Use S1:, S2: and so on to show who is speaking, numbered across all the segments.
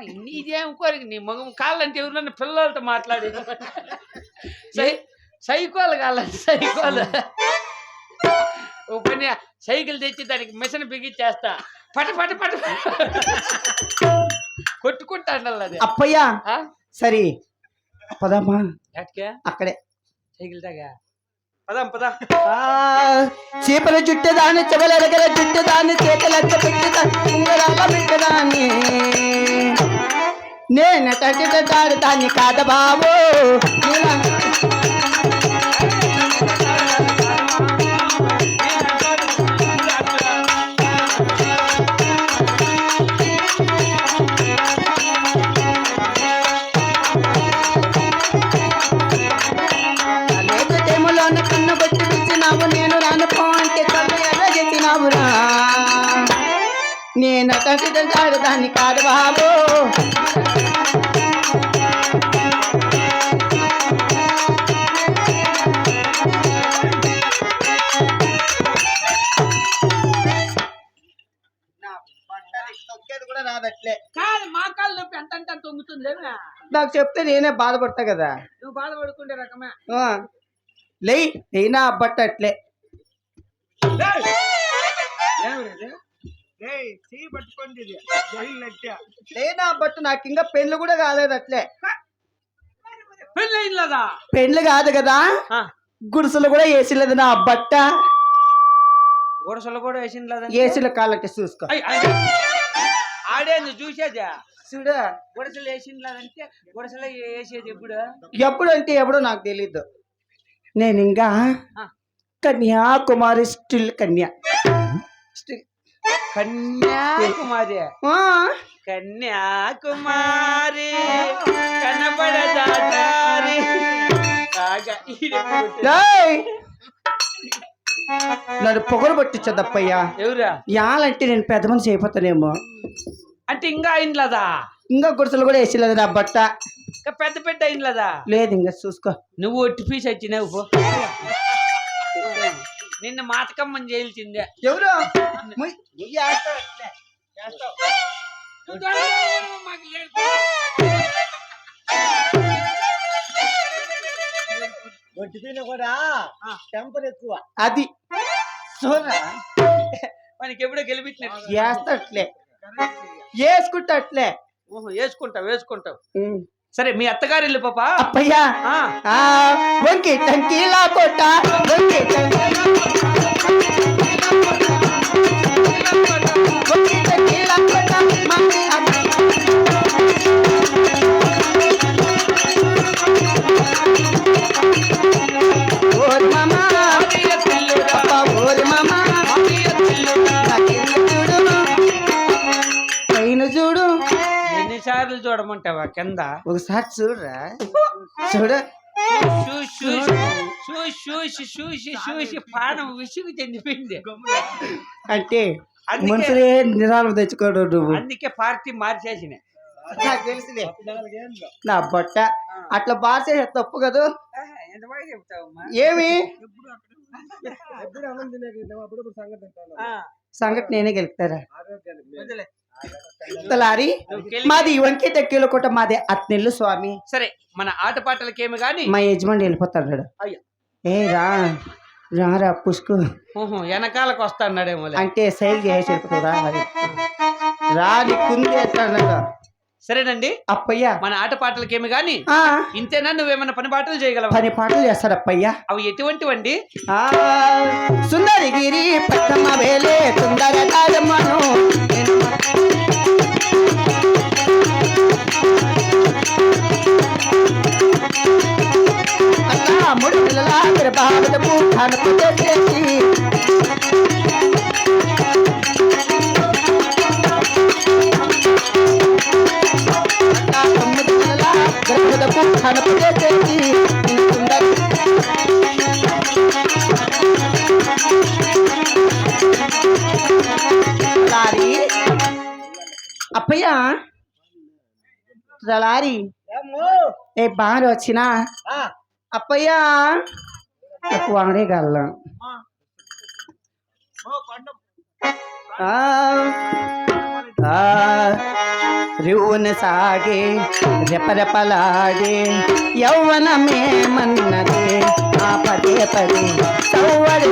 S1: నీదేం కోరిక నీ మగం కాళ్ళంటే ఎవరన్నా పిల్లలతో మాట్లాడి సై సైకోలు కాళ్ళంటే సైకోలు. పని సైకిల్ తెచ్చి దానికి మిషన్ బిగించేస్తా. పట పట పట కొట్టుకుంటా ఉండాలి అది.
S2: అప్పయ్యా? సరే పదమ్మా. అక్కడే.
S1: సైకిల్ దాగా పదాం పదా.
S2: చీపల చుట్టేదాన్ని చెవల ఎరగల చుట్టేదాన్ని చేతలెత్త పెట్టేదాన్ని ఉంగరాల పెట్టేదాన్ని నేను తట్టిదాడు దాన్ని కాద బాబు నేను దాన్ని కాదు బాబు కూడా రాదట్లే.
S1: కాదు మా కాళ్ళు నొప్పి ఎంత అంటే అంత తొంగుతుంది లేవా
S2: నాకు చెప్తే నేనే బాధపడతా కదా.
S1: నువ్వు బాధపడుకుంటే రకమే?
S2: ఆ, లే అయినా అబ్బట్ట అట్లే లేనా నాకు ఇంకా పెళ్ళి కూడా కాలేదు అట్లే.
S1: పెళ్ళి అయిందా
S2: పెళ్ళి కాదు కదా. గుడిసెలు కూడా వేసిలేదు నా బట్ట.
S1: గుడసలు కూడా వేసింది
S2: ఏసీల కాళ్ళకి చూసుకో.
S1: ఆడేంది చూసేదా?
S2: చూడు.
S1: గుడసలు వేసింది లేదంటే గుడసలో వేసేది ఎప్పుడు?
S2: ఎప్పుడు అంటే ఎప్పుడో నాకు తెలీదు. నేను ఇంకా. కన్యాకుమారి స్టిల్ కన్యా.
S1: కన్యాకుమారి. కన్యాకుమారి
S2: ఏయ్! నన్ను పొగరు పట్టించదప్పయ్యా
S1: ఎవరా?
S2: యాలంటే నేను పెద్ద మనిషి అయిపోతానేమో.
S1: అంటే ఇంకా అయిందిలదా
S2: ఇంకా గుడిసెలు కూడా వేసిలేదు నా బట్ట.
S1: ఇంకా పెద్ద పెద్ద అయిందిలదా
S2: లేదు ఇంకా చూసుకో.
S1: నువ్వు ఒట్టి పీస్ వచ్చినావు నిన్న మాతకమ్మని చేయాల్సిందే
S2: ఎవరు?
S3: కూడా టెంపర్ ఎక్కువ.
S2: అది. చూడరా
S1: మనకి ఎప్పుడో గెలిపించినట్టు.
S2: వేస్తట్లే వేసుకుంటట్లే
S1: ఓహో వేసుకుంటావు వేసుకుంటావు. సరే మీ అత్తగారు వెళ్ళి పాప?
S2: అప్పయ్యా. వంకి టంకీలా కొట్ట వంకి టంకీలా
S1: చూడమంటావా? కింద.
S2: ఒకసారి చూడరా? చూడు.
S1: చూసి చూసి. చూసి పానం విసుగు చెందిపోయింది
S2: అంటే
S1: అందుకే-
S2: మనుషులే నిరాలు తెచ్చుకోడు. నువ్వు
S1: అందుకే పార్టీ మార్చేసిన
S2: నాకు తెలుసులే నా బొట్ట. అట్లా బాసే తప్పు కదా? ఏమి?
S3: సంగతి
S2: నేనే గెలుపుతారా. తలారి మాది వంకే టెక్కీల కోట మాది అత్నెల్లు స్వామి.
S1: సరే మన ఆటపాటలకేమి గాని
S2: మా యజమాని వెళ్ళిపోతాడు. ఏ రా రారా పుష్కు.
S1: వెనకాలకు వస్తాడేమో
S2: అంటే సైల్ చేసి వెళ్ళిపోతావు రా మరి. రా నీకుంది అంటాడు
S1: సరేనండి.
S2: అప్పయ్యా.
S1: మన ఆటపాటలకేమి గాని
S2: ఆ,
S1: ఇంతేనా? నువ్వేమైనా పని పాటలు చేయగలవా?
S2: పని పాటలు చేస్తాడు అప్పయ్యా.
S1: అవి ఎటువంటివండి?
S2: సుందరగిరి పట్టమ్మ వేలే సుందర కాదమ్మను అలా మూడు పిల్లల గర్భావతము కనపదేసి తొమ్మిది పిల్లల గర్భవతము కనపదేసి సుందర లారీ అప్పయ్య లారీ ఏ బాగా వచ్చినా అప్పయ్య నాకు వాడే గల్లం ఆ, ఆ, రివున సాగే రెపరెపలాడే యౌవనమేమన్నది ఆ పదే పదే సవ్వడి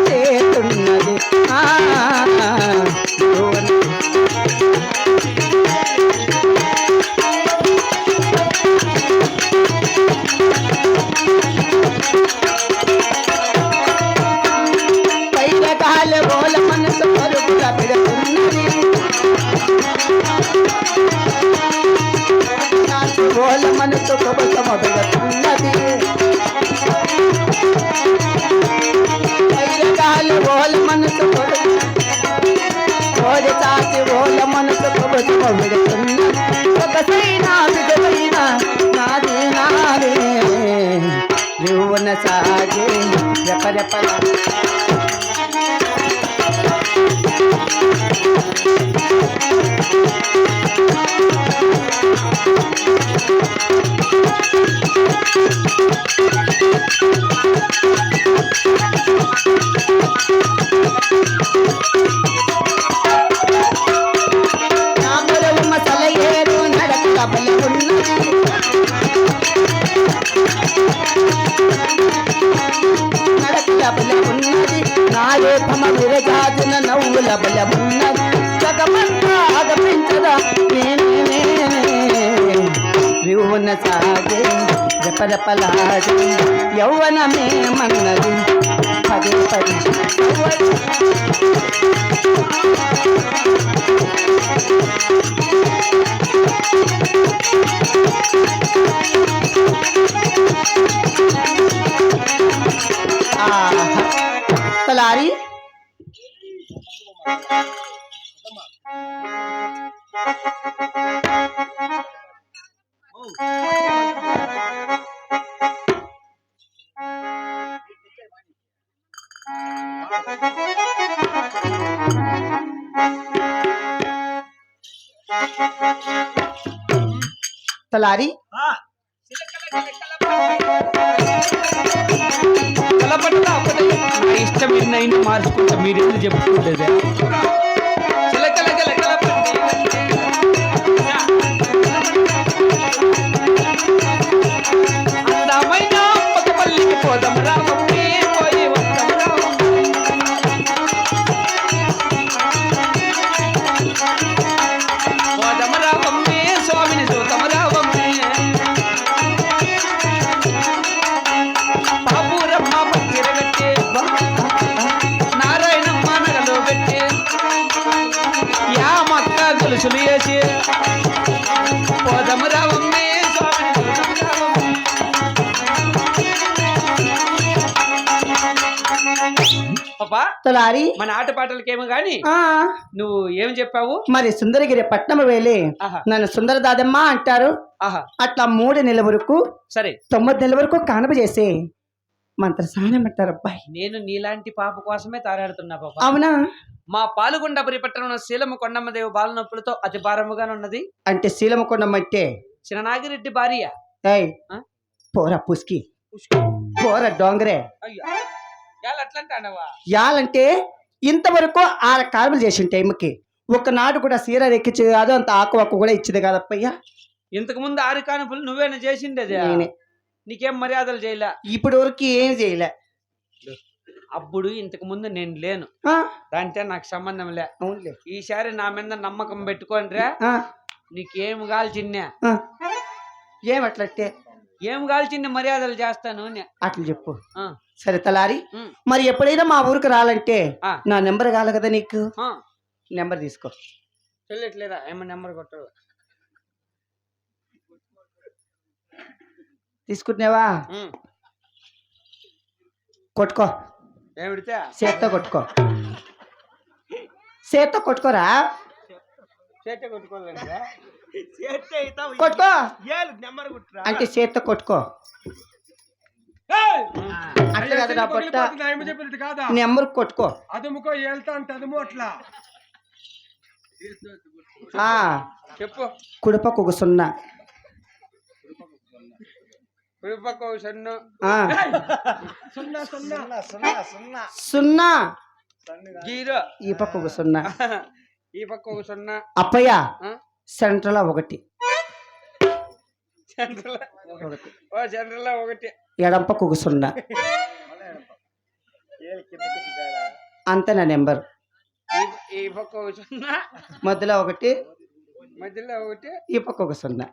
S2: la. నవ్వుల బల ఉన్నది జగమంతా అగపించదా నేనే రివున సాగే రెపరెపలాడి యౌవనమేమన్నది పదే పది ఆహా. తలారి తలారి
S1: నా ఇష్టం ఎన్నైనా మార్చుకుంటా మీరు ఎందుకు చెప్పుకుంటుంది
S2: తలారి
S1: మన ఆట పాటలకేమో గాని
S2: ఆ.
S1: నువ్వు ఏం చెప్పావు?
S2: మరి సుందరగిరి పట్నం వేలే. నన్ను సుందర దాదమ్మ అంటారు అట్లా మూడు నెలల వరకు
S1: సరే.
S2: తొమ్మిది నెలల వరకు కానపజేసే మంత్ర స్నానం అంటారు అబ్బాయి.
S1: నేను నీలాంటి పాప కోసమే తారాడుతున్నా పాప.
S2: అవునా?
S1: మా పాలుగొండపురి పట్టణంలో శీలము కొండమ్మదేవి బాలనొప్పులతో అతి భారముగానున్నది.
S2: అంటే శీలమకొండం అంటే
S1: చిన్ననాగిరెడ్డి భార్య?
S2: పోరా పుస్కి పోరా డోంగరే.
S1: అయ్యా.
S2: యాలంటే ఇంతవరకు ఆరు కార్బులు చేసిన టైంకి. ఒకనాడు కూడా సీర ఎక్కించి కాదు అంత ఆకు ఆకు కూడా ఇచ్చింది కాదప్పయ్యా.
S1: ఇంతకు ముందు ఆరు కానుపులు నువ్వేనా చేసిండేది
S2: నేనే.
S1: నీకేం మర్యాదలు చేయలే?
S2: ఇప్పటి వరకు ఏం చేయలే.
S1: అప్పుడు ఇంతకు ముందు నేను లేను. దాంతో నాకు సంబంధం లే. ఈసారి నా మీద నమ్మకం పెట్టుకోండిరా.
S2: ఆ,
S1: నీకేం కాల్చిన్నే
S2: ఆ. ఏం
S1: కాల్చింది మర్యాదలు చేస్తాను.
S2: అట్లా చెప్పు. సరే తలారి మరి ఎప్పుడైనా మా ఊరికి రాలంటే. నా నెంబర్ కావాలి కదా నీకు. నెంబర్ తీసుకో.
S1: చెల్లెట్లేదా? ఏమో నెంబర్ కొట్టరు.
S2: తీసుకుంటున్నావా? కొట్టుకో.
S1: ఏం పెడితే
S2: చేత్తో కొట్టుకో. చేత్తో కొట్టుకోరా? కొట్టుకో. అంటే చేత్తో కొట్టుకో. అట్లా కాదు నా బట్ట
S3: ఏమి చెప్పినట్టు కాదా?
S2: నెంబర్ కొట్టుకో.
S3: అదుముకో ఏళ్తా అంటే అదుము అట్లా.
S1: చెప్పు.
S2: కుడిపక్క ఒక సున్నా
S1: కుడిపక్క ఒక సన్ను
S2: ఆ,
S3: సున్నా సున్నా
S2: సున్నా.
S1: జీరో
S2: ఈ పక్క ఒక సున్నా
S1: ఈ పక్క ఒక సున్నా.
S2: అప్పయ్య? సెంట్రల్ ఒకటి.
S1: సెంట్రల్
S2: ఒకటి.
S1: ఓ సెంట్రల్ ఒకటి.
S2: ఎడం పక్క ఒక సున్నా. అంతే నా నెంబర్?
S1: ఈ- ఈ పక్క ఒక సున్నా.
S2: మధ్యలో ఒకటి.
S1: మధ్యలో ఒకటి.
S2: ఈ పక్క ఒక సున్నా.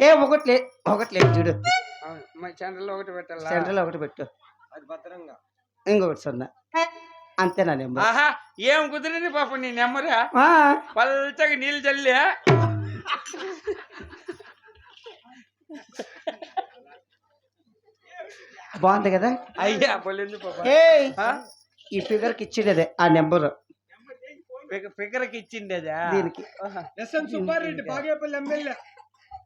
S2: ఏ ఒకటి లే ఒకటి లేదు చూడు.
S1: సెంట్రల్ ఒకటి పెట్టాలా?
S2: సెంటర్లో ఒకటి పెట్టు.
S3: అది భద్రంగా.
S2: ఇంకొకటి సున్నా. అంతే నా నెంబర్
S1: ఆహా ఏం కుదిరింది పాప నీ నెమ్మరా?
S2: ఆ,
S1: పల్చగా నీళ్ళు చల్లి
S2: బాగుంది కదా?
S1: అయ్యా పొలింది పాప.
S2: ఏ
S1: ఆ?
S2: ఈ ఫిగర్కి ఇచ్చేది ఆ నెంబర్.
S1: ఫిగ- ఫిగర్కి ఇచ్చిండేదా?
S2: దీనికి.
S3: SM Subbareddy Bagepalli MLA.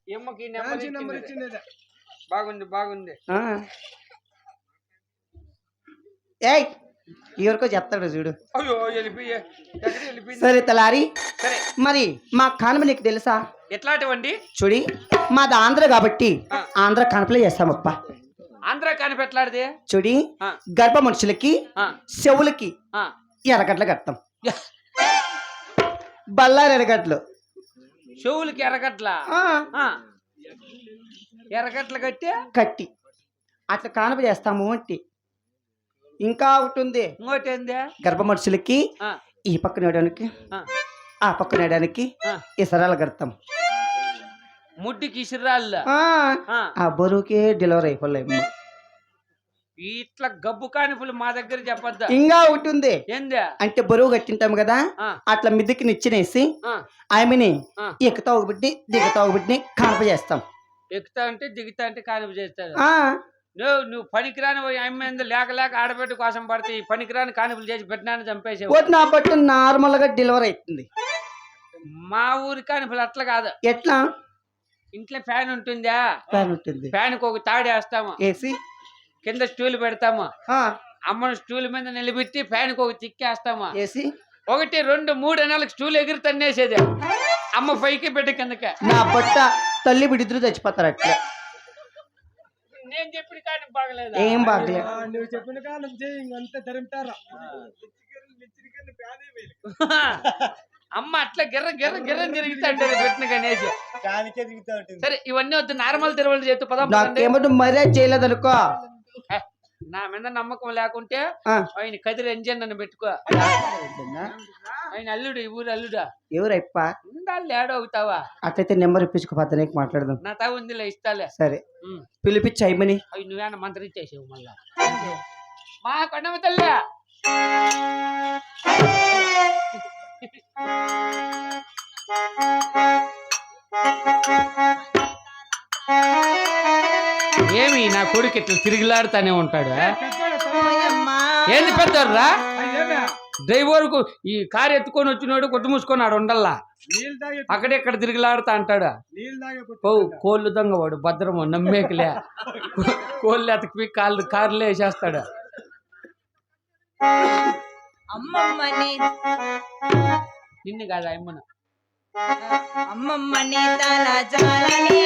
S1: ఎమ్మకి number
S3: number
S1: ఇచ్చిండేదా?
S3: ఇచ్చిండేదే.
S1: బాగుంది బాగుంది.
S2: ఆ. ఏయ్ ఎవరికో చెప్తాడు చూడు. సరే తలారి మరి మా కానుమ నీకు తెలుసా?
S1: ఎట్లాంటివండి?
S2: చూడి మాది ఆంధ్ర కాబట్టి. ఆంధ్ర కానుపలే చేస్తామప్ప.
S1: ఆంధ్ర కనిపెట్లాడిది
S2: చూడి
S1: ఆ.
S2: గర్భ మనుషులకి చెవులకి. ఎర్రగడ్డలు కడతాం. బల్లారు ఎర్రగడ్డలు.
S1: చెవులకి
S2: ఆ.
S1: ఎర్రగట్ల కట్టి?
S2: కట్టి. అట్లా కానుప చేస్తాము అంటే ఇంకా ఒకటి ఉంది
S1: ఇంకోటి ఏంది
S2: గర్భ మనుషులకి ఈ పక్కన వేయడానికి
S1: ఆ,
S2: పక్కన వేయడానికి
S1: ఆ.
S2: ఇసరాలు కడతాం
S1: ముడ్డికి ఇసిరాళ్ళు
S2: ఆ, బరువుకే డెలివరీ అయిపోలేము
S1: ఇట్లా గబ్బు కానిపులు మా దగ్గర చెప్పొద్దా?
S2: ఇంకా ఒకటి ఉంది
S1: ఏంది?
S2: అంటే బరువు కట్టింటాం కదా అట్లా మిద్దికి నిచ్చినేసి ఆమెని. ఎక్కుతా ఒక బిడ్ని దిగుతా ఒక బిడ్ని కానప చేస్తాం.
S1: ఎక్కుతా అంటే దిగుతా అంటే కానిపు చేస్తాడు నువ్వు నువ్వు పనికిరాని అమ్మైంది లేక లేక ఆడబెట్టు కోసం పడితే ఈ పనికిరాని కానిపులు చేసి పెట్టినాన్ని చంపేసావు.
S2: పోతే నా బట్టు నార్మల్గా డెలివరీ అవుతుంది.
S1: మా ఊరి కానిపులు అట్లా కాదు.
S2: ఎట్లా?
S1: ఇంట్లో ఫ్యాన్ ఉంటుందా?
S2: ప్లాన్ ఉంటుంది.
S1: ఫ్యాన్కి ఒక తాడు వేస్తాము.
S2: వేసి
S1: కింద స్టూల్ పెడతాము. అమ్మను స్టూల్ మీద నిలబెట్టి ఫ్యాన్కి ఒక తిక్కేస్తాము.
S2: వేసి
S1: ఒకటి రెండు మూడు నెలలకు స్టూల్ ఎగిరి తన్నేసేది. అమ్మ పైకి బిడ్డ కిందకి.
S2: నా బట్ట తల్లి బిడ్డిద్దరు చచ్చిపోతారు అట్లా.
S1: నేను చెప్పిన కానీ బాగలేదు?
S2: ఏం బాగలే.
S3: ఆ, నువ్వు చెప్పిన ఇంకంతా తరిమితారా?
S1: అమ్మ అట్లా గిర్ర గిర్ర గిర్ర తిరుగుతాంటే పెట్టిన
S3: దానికే ఉంటుంది.
S1: సరే ఇవన్నీ వద్దు నార్మల్ తిరువలు చేస్తూ పదం.
S2: నాకేమంటే మర్యాద చేయలేదు అనుకో
S1: నా మీద నమ్మకం లేకుంటే. ఆయన కదిరి ఎంజన్ అని పెట్టుకో. ఆయన అల్లుడు ఈ ఊరు అల్లుడా.
S2: ఎవరైప్ప?
S1: ఉండాలి ఏడో అవుతావా?
S2: అట్లయితే నెంబర్ ఇప్పించుకోపోతే నీకు మాట్లాడదాం.
S1: నా తా ఉందిలే ఇస్తాలే.
S2: సరే. పిలిపించి అయ్యమని
S1: అవి నువ్వేనా మంత్రం ఇచ్చేసావు మళ్ళా? మా కొండమ్మ తల్లి! ఏమి నా కొడుకు ఇట్లా తిరిగిలాడుతానే ఉంటాడు ఏంది పెద్దర్రా డ్రైవర్కు ఈ కారు ఎత్తుకొని వచ్చినోడు కొట్టు మూసుకొని ఆడు ఉండల్లా అక్కడెక్కడ తిరిగిలాడుతా అంటాడు? కోళ్ళు దొంగ వాడు భద్రము నమ్మేకలే. కోళ్ళు అతకి కాళ్ళు కార్లు వేసేస్తాడు.
S4: అమ్మమ్మని.
S1: నిన్ను కాదు అమ్మను
S4: అమ్మమ్మని తల జాలని.